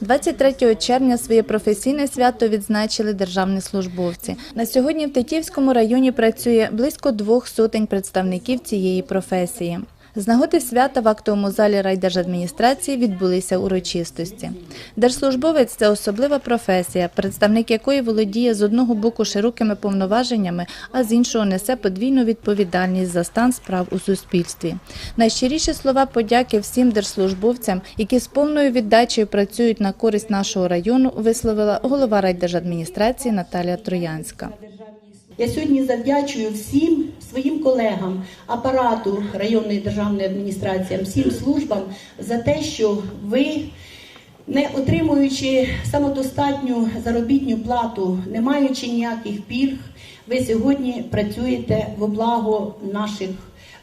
23 червня своє професійне свято відзначили державні службовці. На сьогодні в Тетівському районі працює близько двох сотень представників цієї професії. З нагоди свята в актовому залі райдержадміністрації відбулися урочистості. Держслужбовець це особлива професія, представник якої володіє з одного боку широкими повноваженнями, а з іншого несе подвійну відповідальність за стан справ у суспільстві. Найщиріші слова подяки всім держслужбовцям, які з повною віддачею працюють на користь нашого району, висловила голова райдержадміністрації Наталія Троянська. Я сьогодні завдячую всім своїм колегам, апарату районної державної адміністрації, всім службам за те, що ви, не отримуючи самодостатню заробітну плату, не маючи ніяких пільг, ви сьогодні працюєте во благо наших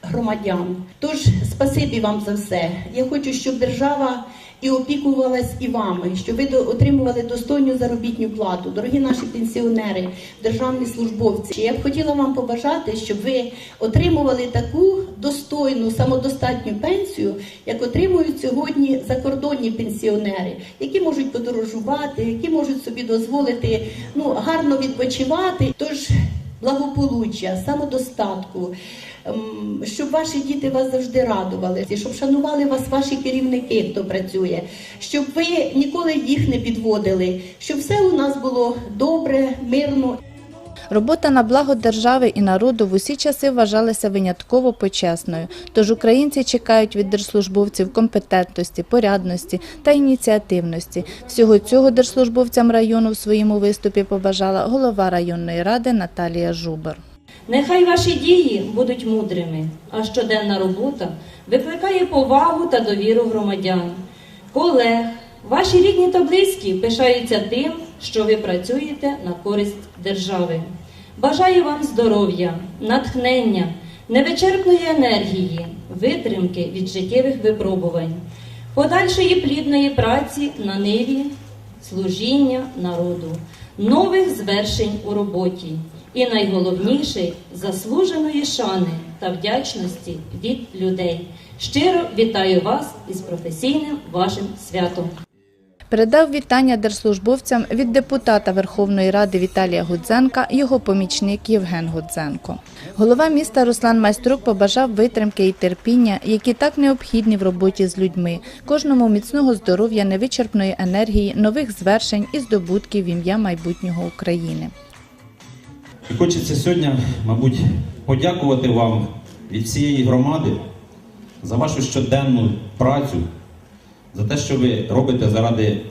громадян. Тож, спасибі вам за все. Я хочу, щоб держава і опікувалась і вами, щоб ви отримували достойну заробітну плату. Дорогі наші пенсіонери, державні службовці. Я б хотіла вам побажати, щоб ви отримували таку достойну самодостатню пенсію, як отримують сьогодні закордонні пенсіонери, які можуть подорожувати, які можуть собі дозволити ну гарно відпочивати. Тож благополуччя, самодостатку, щоб ваші діти вас завжди радували, щоб шанували вас ваші керівники, хто працює, щоб ви ніколи їх не підводили, щоб все у нас було добре, мирно Робота на благо держави і народу в усі часи вважалася винятково почесною. Тож українці чекають від держслужбовців компетентності, порядності та ініціативності. Всього цього держслужбовцям району в своєму виступі побажала голова районної ради Наталія Жубер. Нехай ваші дії будуть мудрими, а щоденна робота викликає повагу та довіру громадян, колег. Ваші рідні та близькі пишаються тим, що ви працюєте на користь держави. Бажаю вам здоров'я, натхнення, невичерпної енергії, витримки від життєвих випробувань, подальшої плідної праці на ниві, служіння народу, нових звершень у роботі і найголовніше заслуженої шани та вдячності від людей. Щиро вітаю вас із професійним вашим святом. Передав вітання держслужбовцям від депутата Верховної Ради Віталія Гудзенка, його помічник Євген Гудзенко. Голова міста Руслан Майструк побажав витримки і терпіння, які так необхідні в роботі з людьми, кожному міцного здоров'я, невичерпної енергії, нових звершень і здобутків в ім'я майбутнього України. І хочеться сьогодні, мабуть, подякувати вам від всієї громади за вашу щоденну працю, за те, що ви робите заради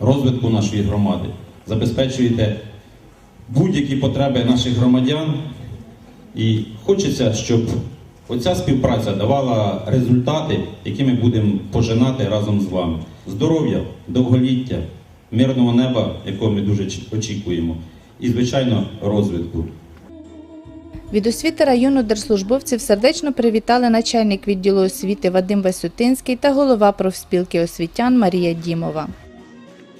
розвитку нашої громади, забезпечуєте будь-які потреби наших громадян. І хочеться, щоб оця співпраця давала результати, які ми будемо пожинати разом з вами. Здоров'я, довголіття, мирного неба, якого ми дуже очікуємо, і, звичайно, розвитку. Від освіти району держслужбовців сердечно привітали начальник відділу освіти Вадим Васютинський та голова профспілки освітян Марія Дімова.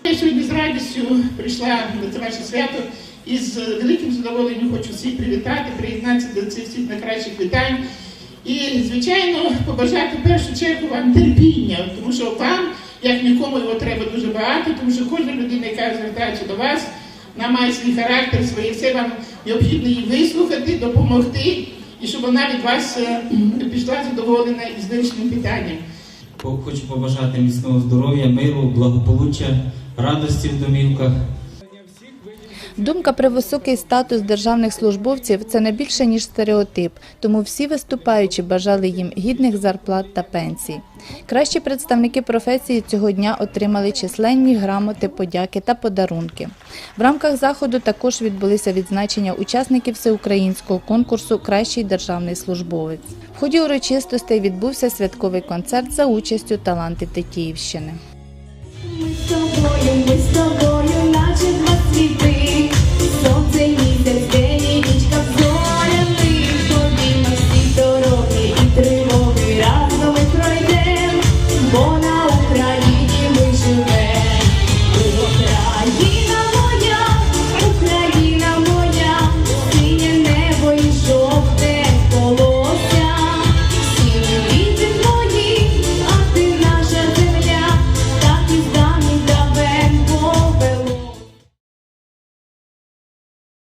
Я сьогодні з радістю прийшла на це ваше свято і з великим задоволенням хочу всіх привітати, приєднатися до цих всіх найкращих вітань. І, звичайно, побажати в першу чергу вам терпіння, тому що вам, як нікому, його треба дуже багато, тому що кожна людина, яка звертається до вас, вона має свій характер, своє все вам необхідно її вислухати, допомогти, і щоб вона від вас е, пішла задоволена із вирішеним питанням. Хочу побажати міцного здоров'я, миру, благополуччя, радості в домівках. Думка про високий статус державних службовців це не більше ніж стереотип, тому всі виступаючі бажали їм гідних зарплат та пенсій. Кращі представники професії цього дня отримали численні грамоти, подяки та подарунки. В рамках заходу також відбулися відзначення учасників всеукраїнського конкурсу Кращий державний службовець. В ході урочистостей відбувся святковий концерт за участю таланти Тетіївщини. Ми з тобою, ми з тобою.